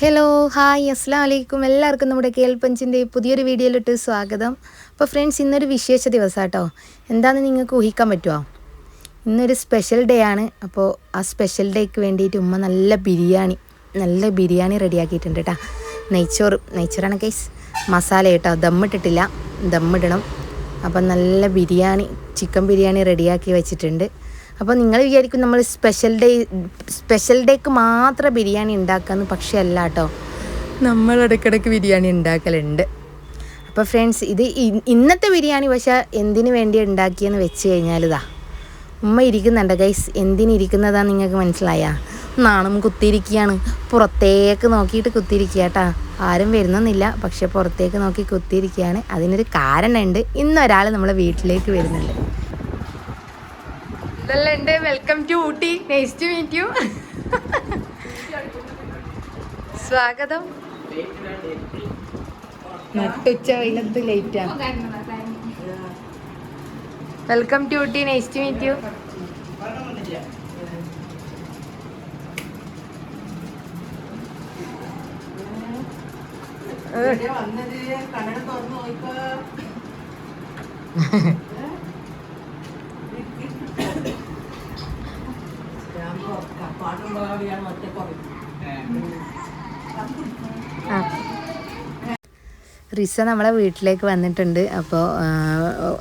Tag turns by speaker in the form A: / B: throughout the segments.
A: Hello hi അസ്സാം വലൈക്കും എല്ലാവർക്കും നമ്മുടെ കേൾപ്പഞ്ചിന്റെ പുതിയൊരു വീഡിയോയിലിട്ട് സ്വാഗതം. അപ്പോൾ ഫ്രണ്ട്സ് ഇന്നൊരു വിശേഷ ദിവസം കേട്ടോ എന്താണെന്ന് നിങ്ങൾക്ക് ഊഹിക്കാൻ പറ്റുമോ ഇന്നൊരു സ്പെഷ്യൽ ഡേ ആണ്. അപ്പോൾ ആ സ്പെഷ്യൽ ഡേക്ക് വേണ്ടിയിട്ട് ഉമ്മ നല്ല ബിരിയാണി നല്ല ബിരിയാണി റെഡിയാക്കിയിട്ടുണ്ട് കേട്ടോ നെയ്ച്ചോറ് നെയ്ച്ചോറാണ് കേസ് മസാല കേട്ടോ ദമ്മിട്ടിട്ടില്ല ദമ്മിടണം അപ്പം നല്ല ബിരിയാണി ചിക്കൻ ബിരിയാണി റെഡിയാക്കി വെച്ചിട്ടുണ്ട്. അപ്പോൾ നിങ്ങൾ വിചാരിക്കും നമ്മൾ സ്പെഷ്യൽ ഡേ സ്പെഷ്യൽ ഡേക്ക് മാത്രം ബിരിയാണി ഉണ്ടാക്കാമെന്ന് പക്ഷേ അല്ല കേട്ടോ നമ്മൾ ഇടയ്ക്കിടയ്ക്ക് ബിരിയാണി ഉണ്ടാക്കലുണ്ട്. അപ്പോൾ ഫ്രണ്ട്സ് ഇത് ഇന്നത്തെ ബിരിയാണി പക്ഷേ എന്തിനു വേണ്ടി ഉണ്ടാക്കിയെന്ന് വെച്ച് കഴിഞ്ഞാൽ ഇതാ ഉമ്മ ഇരിക്കുന്നുണ്ട് ഗൈസ് എന്തിനിരിക്കുന്നതാന്ന് നിങ്ങൾക്ക് മനസ്സിലായാ? നാണം കുത്തിയിരിക്കുകയാണ്. പുറത്തേക്ക് നോക്കിയിട്ട് കുത്തിയിരിക്കുക കേട്ടാ ആരും വരുന്നൊന്നുമില്ല. പക്ഷെ പുറത്തേക്ക് നോക്കി കുത്തിയിരിക്കുകയാണ്. അതിനൊരു കാരണമുണ്ട്. ഇന്നൊരാൾ നമ്മളെ വീട്ടിലേക്ക് വരുന്നുണ്ട്. ഇതെല്ലാം ഉണ്ട് welcome to Ooty. Nice to meet you സ്വാഗതം. നട്ടുച്ച വെയിലത്ത് ലേറ്റാ welcome to Ooty. Nice to meet you
B: വന്നത് കണ്ണട തുറന്നു നോയിക്കോ ഒറ്റ
A: റിസ നമ്മളെ വീട്ടിലേക്ക് വന്നിട്ടുണ്ട്. അപ്പോൾ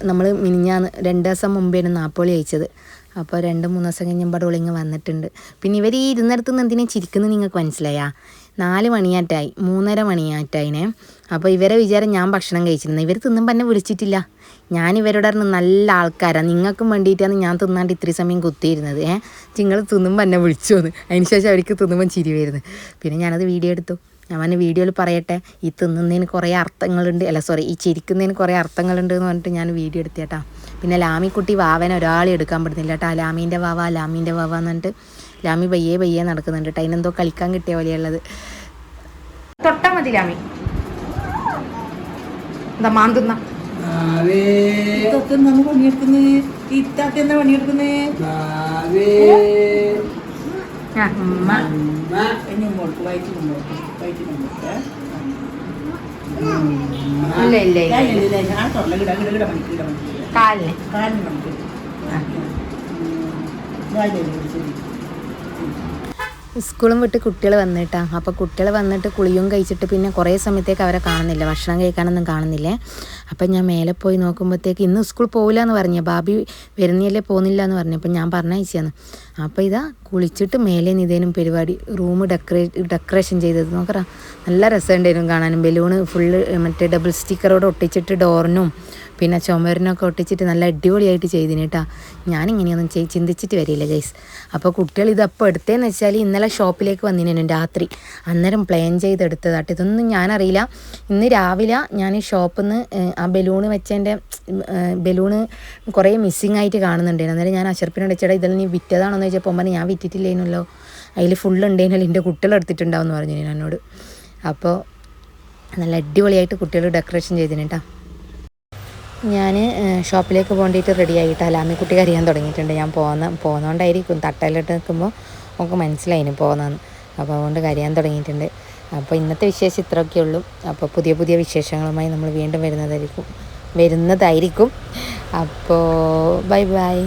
A: നമ്മൾ മിനിഞ്ഞാന്ന് രണ്ട് ദിവസം മുമ്പേനും നാപ്പോളി അയച്ചത്. അപ്പോൾ രണ്ട് മൂന്ന് ദിവസം കഴിഞ്ഞപ്പോൾ ഡോളിങ് വന്നിട്ടുണ്ട്. പിന്നെ ഇവർ ഈ ഇരുന്നിടത്ത് നിന്ന് എന്തിനാ ചിരിക്കുന്നത് നിങ്ങൾക്ക് മനസ്സിലായാ? നാല് മണിയാറ്റായി മൂന്നര മണിയാറ്റായിനെ. അപ്പോൾ ഇവരെ വിചാരം ഞാൻ ഭക്ഷണം കഴിച്ചിരുന്നു. ഇവർ തിന്നുമ്പോൾ എന്നെ വിളിച്ചിട്ടില്ല. ഞാൻ ഇവരോട് പറഞ്ഞു നല്ല ആൾക്കാരാണ് നിങ്ങൾക്കും വേണ്ടിയിട്ടാണ് ഞാൻ തിന്നാണ്ട് ഇത്രയും സമയം കുത്തിയിരുന്നത്. ഏഹ് നിങ്ങൾ തിന്നുമ്പോൾ എന്നെ വിളിച്ചു എന്ന് അതിന് ശേഷം അവർക്ക് തിന്നുമ്പോൾ ചിരി വരുന്നത് പിന്നെ ഞാനത് വീഡിയോ എടുത്തു. ഞാൻ വീഡിയോയിൽ പറയട്ടെ ഈ തിന്നുന്നതിന് കുറേ അർത്ഥങ്ങളുണ്ട്. അല്ല സോറി ഈ ചിരിക്കുന്നതിന് കുറേ അർത്ഥങ്ങളുണ്ട് എന്ന് പറഞ്ഞിട്ട് ഞാൻ വീഡിയോ എടുത്തേട്ടാ പിന്നെ ലാമിക്കുട്ടി വാവനെ ഒരാളെ എടുക്കാൻ പറ്റുന്നില്ല കേട്ടോ. ലാമീന്റെ വാവ ലാമീന്റെ വാവ എന്ന് പറഞ്ഞിട്ട് ലാമി പയ്യെ പയ്യെ നടക്കുന്നുണ്ട്. കേട്ടോ അതിനെന്തോ കളിക്കാൻ കിട്ടിയ പോലെയുള്ളത്. തൊട്ടാ മതി ലാമി. എന്താ മാന്തുന്ന. ഇല്ല കാലിന്.
B: കാലിന്
A: സ്കൂളും വിട്ട് കുട്ടികൾ വന്നിട്ടാ. അപ്പോൾ കുട്ടികൾ വന്നിട്ട് കുളിയും കഴിച്ചിട്ട് പിന്നെ കുറേ സമയത്തേക്ക് അവരെ കാണുന്നില്ല. ഭക്ഷണം കഴിക്കാനൊന്നും കാണുന്നില്ലേ. അപ്പം ഞാൻ മേലെ പോയി നോക്കുമ്പോഴത്തേക്ക് ഇന്ന് സ്കൂൾ പോകില്ല എന്ന് പറഞ്ഞു. ബാബി വരുന്നില്ലേ പോകുന്നില്ല എന്ന് പറഞ്ഞു. അപ്പം ഞാൻ പറഞ്ഞയച്ചാന്ന് അപ്പോൾ ഇതാ കുളിച്ചിട്ട് മേലെ നിതേനും പരിപാടി റൂം ഡെക്കറേറ്റ് ഡെക്കറേഷൻ ചെയ്തത് നോക്കറ. നല്ല രസമുണ്ടായിരുന്നു കാണാനും. ബലൂണ് ഫുള്ള് മറ്റേ ഡബിൾ സ്റ്റിക്കറോട് ഒട്ടിച്ചിട്ട് ഡോറിനും പിന്നെ ചുമരിനൊക്കെ ഒട്ടിച്ചിട്ട് നല്ല അടിപൊളിയായിട്ട് ചെയ്തിന് കേട്ടാ. ഞാനിങ്ങനെയൊന്നും ചെയ് ചിന്തിച്ചിട്ട് വരില്ല ഗൈസ്. അപ്പോൾ കുട്ടികൾ ഇതപ്പോൾ എടുത്തതെന്ന് വെച്ചാൽ ഇന്നലെ ഷോപ്പിലേക്ക് വന്നിനു രാത്രി. അന്നേരം പ്ലാൻ ചെയ്തെടുത്തതാട്ടോ. ഇതൊന്നും ഞാനറിയില്ല. ഇന്ന് രാവിലെ ഞാൻ ഷോപ്പിൽ നിന്ന് ആ ബലൂണ് വെച്ചതിന്റെ ബലൂണ് കുറേ മിസ്സിങ് ആയിട്ട് കാണുന്നുണ്ടായിരുന്നു. അന്നേരം ഞാൻ അഷർപ്പിനോട് ചേട്ടാ ഇതെല്ലാം നീ വിറ്റതാണോ എന്ന് ചോദിച്ചപ്പോൾ ഞാൻ വിറ്റിട്ടില്ലേനല്ലോ അതിൽ ഫുൾ ഉണ്ടേനല്ലോ എന്റെ കുട്ടികൾ എടുത്തിട്ടുണ്ടാവും എന്ന് പറഞ്ഞു എന്നോട്. അപ്പോൾ നല്ല അടിപൊളിയായിട്ട് കുട്ടികൾ ഡെക്കറേഷൻ ചെയ്തിന് കേട്ടോ ഞാൻ ഷോപ്പിലേക്ക് പോകേണ്ടിയിട്ട് റെഡി ആയിട്ട് അലാമിക്കുട്ടി അറിയാൻ തുടങ്ങിയിട്ടുണ്ട്. ഞാൻ പോകുന്ന പോകുന്നതുകൊണ്ടായിരിക്കും തട്ടയിലിട്ട് നിൽക്കുമ്പോൾ നമുക്ക് മനസ്സിലായിന് പോകുന്നതെന്ന് അപ്പോൾ അതുകൊണ്ട് കരയാൻ തുടങ്ങിയിട്ടുണ്ട്. അപ്പോൾ ഇന്നത്തെ വിശേഷം ഇത്രയൊക്കെ ഉള്ളൂ. അപ്പോൾ പുതിയ പുതിയ വിശേഷങ്ങളുമായി നമ്മൾ വീണ്ടും വരുന്നതായിരിക്കും. വരുന്നതായിരിക്കും. അപ്പോൾ ബൈ ബൈ